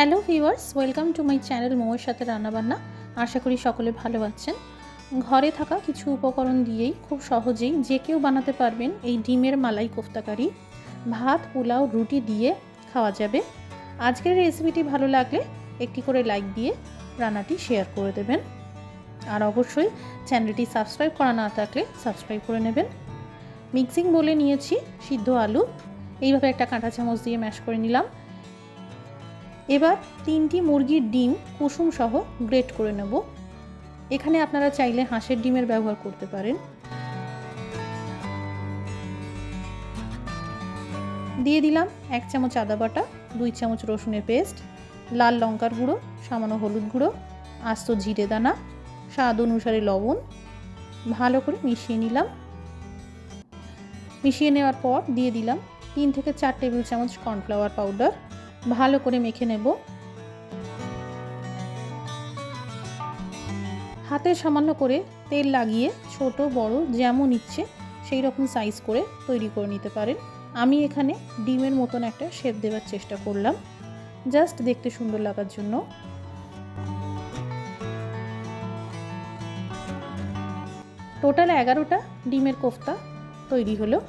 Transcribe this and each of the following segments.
Hello viewers, welcome to my channel মোমোর সাথে রান্নাবান্না। আশা করি সকলে ভালো আছেন। ঘরে থাকা কিছু উপকরণ দিয়েই খুব সহজেই যে কেউ বানাতে পারবেন এই ডিমের মালাই কোফতাকারি। ভাত, পোলাও, রুটি দিয়ে খাওয়া যাবে। আজকের রেসিপিটি ভালো লাগলে একটি করে লাইক দিয়ে রান্নাটি শেয়ার করে দেবেন। আর অবশ্যই চ্যানেলটি সাবস্ক্রাইব করা না থাকলে সাবস্ক্রাইব করে নেবেন। মিক্সিং বলে নিয়েছি সিদ্ধ আলু। এইভাবে একটা কাঁটা চামচ দিয়ে ম্যাশ করে নিলাম। এবার তিনটি মুরগির ডিম কুসুম সহ গ্রেট করে নেব। এখানে আপনারা চাইলে হাঁসের ডিমের ব্যবহার করতে পারেন। দিয়ে দিলাম এক চামচ আদা বাটা, দুই চামচ রসুনের পেস্ট, লাল লঙ্কার গুঁড়ো, সামান্য হলুদ গুঁড়ো, আস্ত জিরে দানা, স্বাদ অনুসারে লবণ। ভালো করে মিশিয়ে নিলাম। মিশিয়ে নেওয়ার পর দিয়ে দিলাম তিন থেকে চার টেবিল চামচ কর্নফ্লাওয়ার পাউডার। ভালো করে মেখে নেব। হাতে সামান্য করে তেল লাগিয়ে ছোট, বড় যেমন ইচ্ছে সেই রকম সাইজ করে তৈরি করে নিতে পারেন। আমি এখানে ডিমের মতন একটা শেপ দেওয়ার চেষ্টা করলাম। জাস্ট দেখতে সুন্দর লাগার জন্য। টোটাল এগারোটা ডিমের কোফতা তৈরি হলো।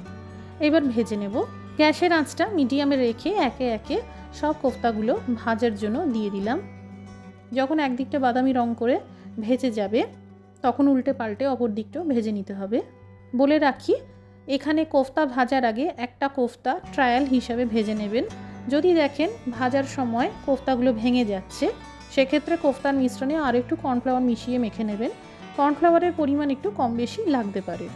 এবার ভেজে নেব। গ্যাসের আঁচটা মিডিয়ামে রেখে একে একে সব কোফতাগুলো ভাজার জন্য দিয়ে দিলাম। যখন একদিকটা বাদামি রং করে ভেজে যাবে, তখন উল্টে পাল্টে অপর দিকটাও ভেজে নিতে হবে। বলে রাখি, এখানে কোফতা ভাজার আগে একটা কোফতা ট্রায়াল হিসাবে ভেজে নেবেন। যদি দেখেন ভাজার সময় কোফতাগুলো ভেঙে যাচ্ছে, সেক্ষেত্রে কোফতার মিশ্রণে আর একটু কর্নফ্লাওয়ার মিশিয়ে মেখে নেবেন। কর্নফ্লাওয়ারের পরিমাণ একটু কম বেশি লাগতে পারে।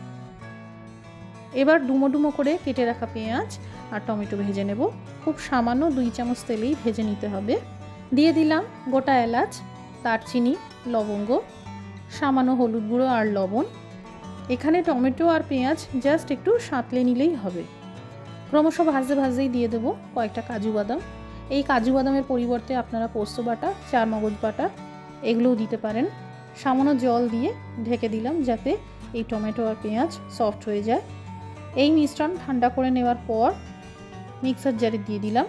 এবার ডুমো ডুমো করে কেটে রাখা পেঁয়াজ আর টমেটো ভেজে নেব। খুব সামান্য দুই চামচ তেলেই ভেজে নিতে হবে। দিয়ে দিলাম গোটা এলাচ, দারচিনি, লবঙ্গ, সামান্য হলুদ গুঁড়ো আর লবণ। এখানে টমেটো আর পেঁয়াজ জাস্ট একটু সাঁতলে নিলেই হবে। ক্রমশ ভাজতে ভাজতেই দিয়ে দেবো কয়েকটা কাজু বাদাম। এই কাজু বাদামের পরিবর্তে আপনারা পোস্ত বাটা, চার মগজ বাটা, এগুলোও দিতে পারেন। সামান্য জল দিয়ে ঢেকে দিলাম যাতে এই টমেটো আর পেঁয়াজ সফট হয়ে যায়। এই মিশ্রণ ঠান্ডা করে নেওয়ার পর মিক্সার জারে দিয়ে দিলাম।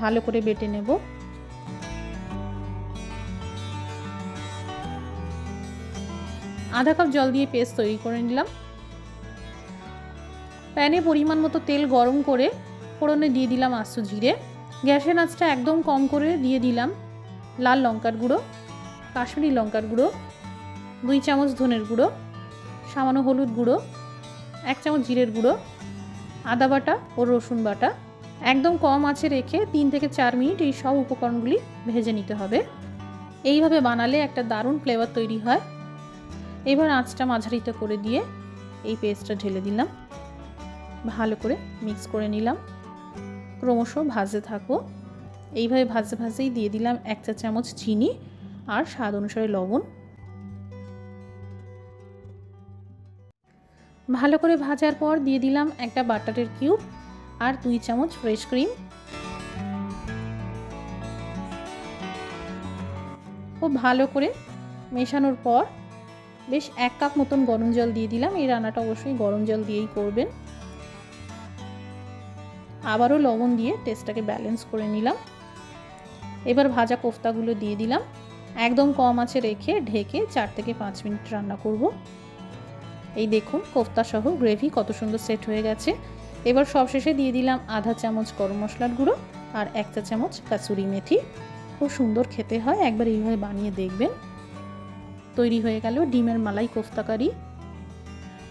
ভালো করে বেটে নেব। আধা কাপ জল দিয়ে পেস্ট তৈরি করে নিলাম। প্যানে পরিমাণ মতো তেল গরম করে ফোড়নে দিয়ে দিলাম আস্ত জিরে। গ্যাসের আঁচটা একদম কম করে দিয়ে দিলাম লাল লঙ্কার গুঁড়ো, কাশ্মীরি লঙ্কার গুঁড়ো, দুই চামচ ধনের গুঁড়ো, সামান্য হলুদ গুঁড়ো, এক চামচ জিরের গুঁড়ো আদা বাটা ও রসুন বাটা। একদম কম আঁচে রেখে তিন থেকে চার মিনিট এই সব উপকরণগুলি ভেজে নিতে হবে। এইভাবে বানালে একটা দারুণ ফ্লেভার তৈরি হয়। এবার আঁচটা মাঝারিতে করে দিয়ে এই পেস্টটা ঢেলে দিলাম। ভালো করে মিক্স করে নিলাম। ক্রমশ ভাজতে থাকব। এইভাবে ভাজতে ভাজতেই দিয়ে দিলাম এক চা চামচ চিনি আর স্বাদ অনুসারে লবণ। ভালো করে ভাজার পর দিয়ে দিলাম একটা বাটারের কিউব আর দুই চামচ ফ্রেশ ক্রিম। খুব ভালো করে মেশানোর পর বেশ এক কাপ মতন গরম জল দিয়ে দিলাম। এই রান্নাটা অবশ্যই গরম জল দিয়েই করবেন। আবারও লবণ দিয়ে টেস্টটাকে ব্যালেন্স করে নিলাম। এবার ভাজা কোফতাগুলো দিয়ে দিলাম। একদম কম আছে রেখে ঢেকে চার থেকে পাঁচ মিনিট রান্না করব। এই দেখুন কোফতা সহ গ্রেভি কত সুন্দর সেট হয়ে গেছে। এবার সবশেষে দিয়ে দিলাম আধা চামচ গরম মশলার গুঁড়ো আর এক চা চামচ কাসুরি মেথি। খুব সুন্দর খেতে হয়, একবার এইভাবে বানিয়ে দেখবেন। তৈরি হয়ে গেল ডিমের মালাই কোফতা কারি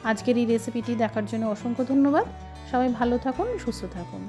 আজকের এই রেসিপিটি দেখার জন্য অসংখ্য ধন্যবাদ। সবাই ভালো থাকুন, সুস্থ থাকুন।